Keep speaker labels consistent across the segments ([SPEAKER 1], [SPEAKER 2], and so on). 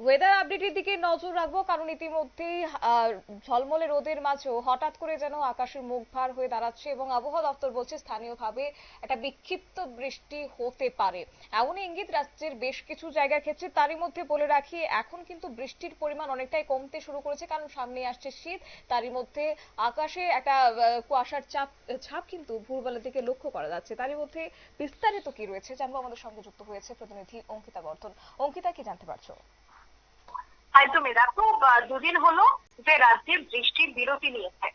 [SPEAKER 1] Weather আপডেটের দিকে নজর রাখব, কারণ ইতিমধ্যেই ঝলমলে রোদের মাঝেও হঠাৎ করে যেন আকাশের মুখ ভার হয়ে দাঁড়াচ্ছে এবং আবহাওয়া দপ্তর বলছে স্থানীয়ভাবে একটা বিক্ষিপ্ত বৃষ্টি হতে পারে। এমনই ইঙ্গিত রাজ্যের বেশ কিছু জায়গার ক্ষেত্রে, তারই মধ্যে বলে রাখি, এখন কিন্তু বৃষ্টির পরিমাণ অনেকটাই কমতে শুরু করেছে, কারণ সামনে আসছে শীত। তারই মধ্যে আকাশে একটা কুয়াশার চাপ, ছাপ কিন্তু ভোরবেলার দিকে লক্ষ্য করা যাচ্ছে। তারই মধ্যে বিস্তারিত কি রয়েছে জানব, আমাদের সঙ্গে যুক্ত হয়েছে প্রতিনিধি অঙ্কিতা বর্ধন। অঙ্কিতা, কি জানতে পারছ?
[SPEAKER 2] একদমই। দেখো দুদিন হলো যে রাজ্যে বৃষ্টির বিরতি নিয়েছে।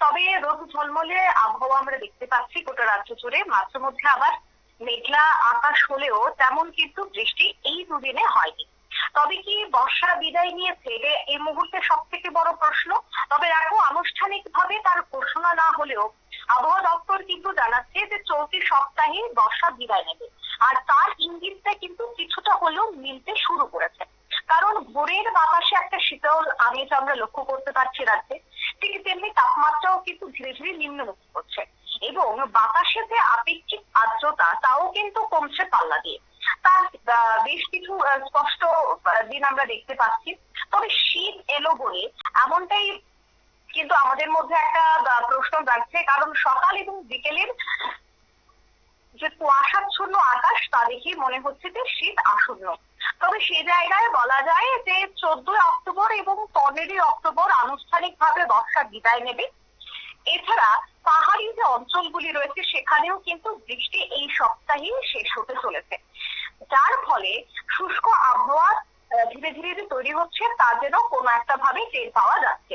[SPEAKER 2] তবে রোদ ঝলমলে আবহাওয়া আমরা দেখতে পাচ্ছি গোটা রাজ্য জুড়ে। মাঝে মধ্যে আবার মেঘলা আকাশ হলেও তেমন কিন্তু বৃষ্টি এই দুদিনে হয়নি। তবে কি বর্ষা বিদায় নিয়েছে এটা এই মুহূর্তে সব থেকে বড় প্রশ্ন? তবে দেখো আনুষ্ঠানিক ভাবে তার ঘোষণা না হলেও আবহাওয়া দপ্তর কিন্তু জানাচ্ছে যে চলতি সপ্তাহে বর্ষা বিদায় নেবে। আর তার ইঙ্গিতটা কিন্তু কিছুটা হলেও মিলতে শুরু করেছে। কারণ ভোরের বাতাসে একটা শীতল আমেজ আমরা লক্ষ্য করতে পারছি রাজ্যে ঠিক তেমনি তাপমাত্রাও কিন্তু ধীরে ধীরে নিম্নমুখী হচ্ছে। এবং বাতাসে যে আপেক্ষিক আর্দ্রতা তাও কিন্তু কমছে পাল্লা দিয়ে। তার বেশ কিছু স্পষ্ট দিন আমরা দেখতে পাচ্ছি। তবে শীত এলো বলে এমনটাই কিন্তু আমাদের মধ্যে একটা প্রশ্ন জাগছে। কারণ সকাল এবং বিকেলের যে কুয়াশাচ্ছন্ন আকাশ, তা দেখে মনে হচ্ছে যে শীত আসন্ন। তবে সে জায়গায় বলা যায় যে চোদ্দই অক্টোবর এবং পনেরোই অক্টোবর আনুষ্ঠানিকভাবে বর্ষা বিদায় নেবে। এছাড়া পাহাড়ি যে অঞ্চলগুলি রয়েছে, সেখানেও কিন্তু বৃষ্টি এই সপ্তাহেই শেষ হতে চলেছে। যার ফলে শুষ্ক আবহাওয়া ধীরে ধীরে যে তৈরি হচ্ছে, তা যেন কোনো একটা ভাবে টের পাওয়া যাচ্ছে।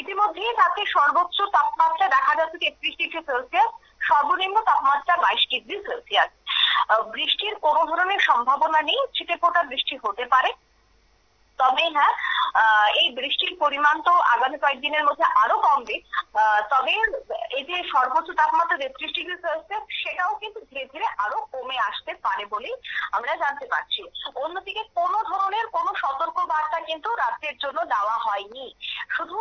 [SPEAKER 2] ইতিমধ্যেই রাতে সর্বোচ্চ তাপমাত্রা দেখা যাচ্ছে তেত্রিশ ডিগ্রি সেলসিয়াস, সর্বনিম্ন তাপমাত্রা বাইশ ডিগ্রি সেলসিয়াস। বৃষ্টির কোনো ধরনের সম্ভাবনা নেই, ছিটে ফোটা বৃষ্টি হতে পারে। তবে হ্যাঁ এই বৃষ্টির পরিমাণ তো আগামী কয়েকদিনের মধ্যে আরও কমবে। তবে এই যে সর্বোচ্চ তাপমাত্রা তেত্রিশ ডিগ্রি সেলসিয়াস, সেটাও কিন্তু ধীরে ধীরে আরও কমে আসতে পারে বলেই আমরা জানতে পারছি। অন্যদিকে কোনো ধরনের কোনো সতর্ক বার্তা কিন্তু রাজ্যের জন্য দেওয়া হয়নি। শুধু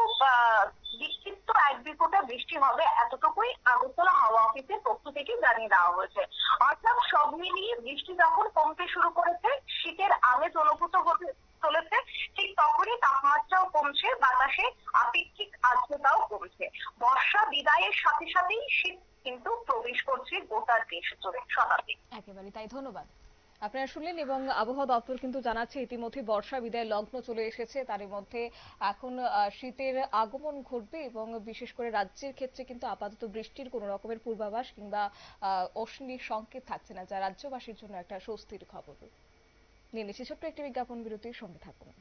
[SPEAKER 2] বিক্ষিপ্ত এক বিপুটা বৃষ্টি হবে, এতটুকুই আগরতলা হাওয়া অফিসের থেকে জানিয়ে দেওয়া হয়েছে। অর্থাৎ সব মিলিয়ে বৃষ্টি যখন কমতে শুরু করেছে, শীতের আমেজ অনুভূত হতে চলেছে, ঠিক তখনই তাপমাত্রাও কমছে, বাতাসে আপেক্ষিক আর্দ্রতাও কমছে। বর্ষা বিদায়ের সাথে সাথেই শীত কিন্তু প্রবেশ করছে গোটা দেশ জুড়ে শতাব্দী
[SPEAKER 1] একেবারে, তাই ধন্যবাদ। আপনারা শুনলেন এবং আবহাওয়া দপ্তর কিন্তু জানাচ্ছে ইতিমধ্যে বর্ষা বিদায় লগ্ন চলে এসেছে। তার মধ্যে এখন শীতের আগমন ঘটবে এবং বিশেষ করে রাজ্যের ক্ষেত্রে কিন্তু আপাতত বৃষ্টির কোনো রকমের পূর্বাভাস কিংবা অশ্বিনীর সংকেত থাকছে না, যা রাজ্যবাসীর জন্য একটা স্বস্তির খবর। নিয়ে নিচ্ছি ছোট্ট একটি বিজ্ঞাপন বিরতির সঙ্গে থাকুন।